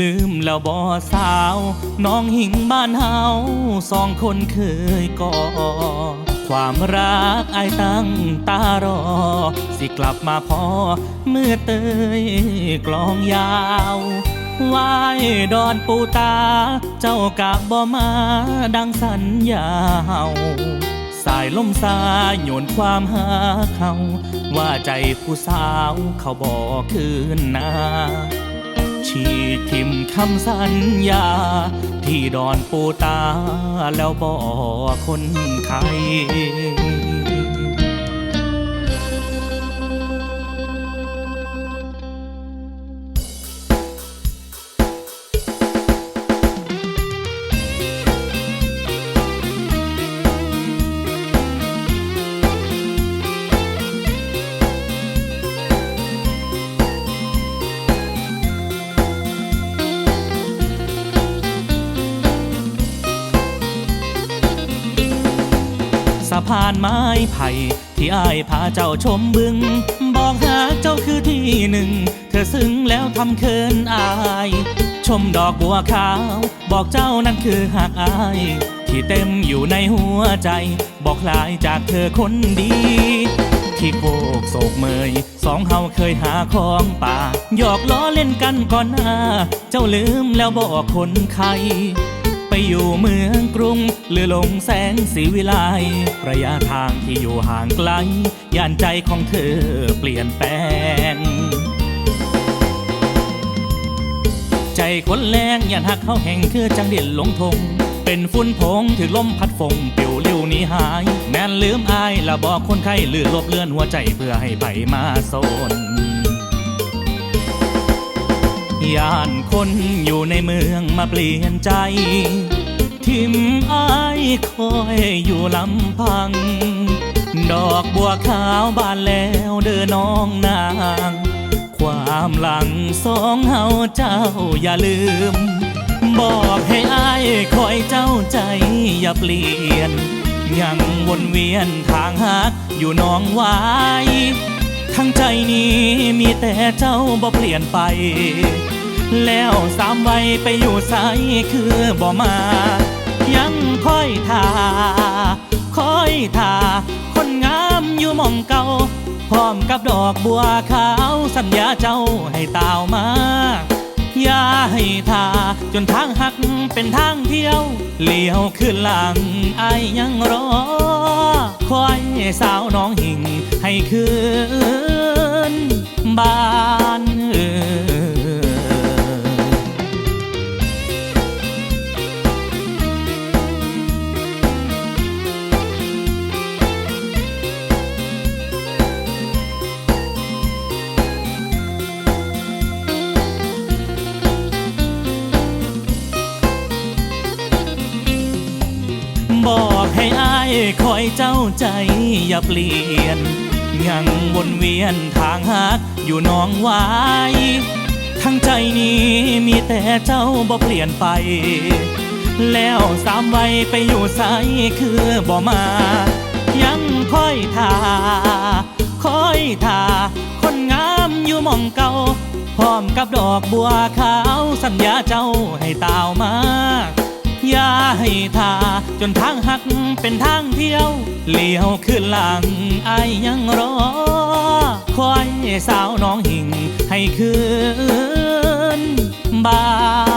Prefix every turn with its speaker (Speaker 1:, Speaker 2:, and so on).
Speaker 1: ลืมแล้วบ่สาว น้องหิงบ้านเฮาสองคนเคยก่อ ความรักไอตั้งตารอ สิกลับมาพอ เมื่อเตยกลองยาววายดอนปูตา เจ้ากะบ่มาดังสัญญาเฮาสายลมสาโยนความหาเขา ว่าใจผู้สาวเขาบอกคืนนา ทิมคำสัญญา ที่ดอนปูตาแล้วบอกคนไข้ะพานไม้ไผ่ที่อ้ายพาเจ้าชมบึง บอกหาเจ้าคือที่หนึ่ง เธอซึ้งแล้วทำเคินอาย ชมดอกบัวขาว บอกเจ้านั้นคือหักอาย ที่เต็มอยู่ในหัวใจ บอกคลายจากเธอคนดี ที่โคกโศกเมย สองเฮาเคยหาของป่าหยอกล้อเล่นกันก่อนหน้า เจ้าลืมแล้วบอกคนไข้ไป อยู่เมืองกรุงเรือลงแสงสีวิไลระยะทางที่อยู่ห่างไกลย่านใจของเธอเปลี่ยนแปลง ใจคนแรงย่านหักเข้าแห่งคือจังเด่นลงทง เป็นฝุ่นผงถือลมพัดฟงปิวเลี้ยวนี้หาย แม่นลืมอายละบอกคนไข้ลือลบเลื่อนหัวใจเพื่อให้ไปมาโซน ย่านคนอยู่ในเมืองมาเปลี่ยนใจ ทิมอายคอยอยู่ลำพัง ดอกบัวขาวบานแล้วเดินน้องนาง ความหลังสองเฮาเจ้าอย่าลืม บอกให้อายคอยเจ้าใจอย่าเปลี่ยน ยังวนเวียนทางหักอยู่น้องไว้ทั้งใจนี้มีแต่เจ้าบ่เปลี่ยนไป แล้วสามวัยไปอยู่ไสคือบ่มา ยังคอยทาคอยทาคนงามอยู่มองเก่าพร้อมกับดอกบัวขาวสัญญาเจ้าให้ตาวมา อย่าให้ทาจนทางหักเป็นทางเที่ยวเลี้ยวขึ้นหลังไอยังรอ คอยสาวน้องหิ่งให้คืนบ้าน คอยเจ้าใจอย่าเปลี่ยน ยังวนเวียนทางหักอยู่น้องไว้ทั้งใจนี้มีแต่เจ้าบ่เปลี่ยนไป แล้วสามวัยไปอยู่ไสคือบ่มา ยังคอยท่าคอยท่าคนงามอยู่มองเก่าพร้อมกับดอกบัวขาวสัญญาเจ้าให้ตาวมาอ ยาให้ทา จนทางหักเป็นทางเที่ยวเลี้ยวขึ้นหลังไอยยังรอ คอยสาวน้องหิ่งให้คืนบ้าน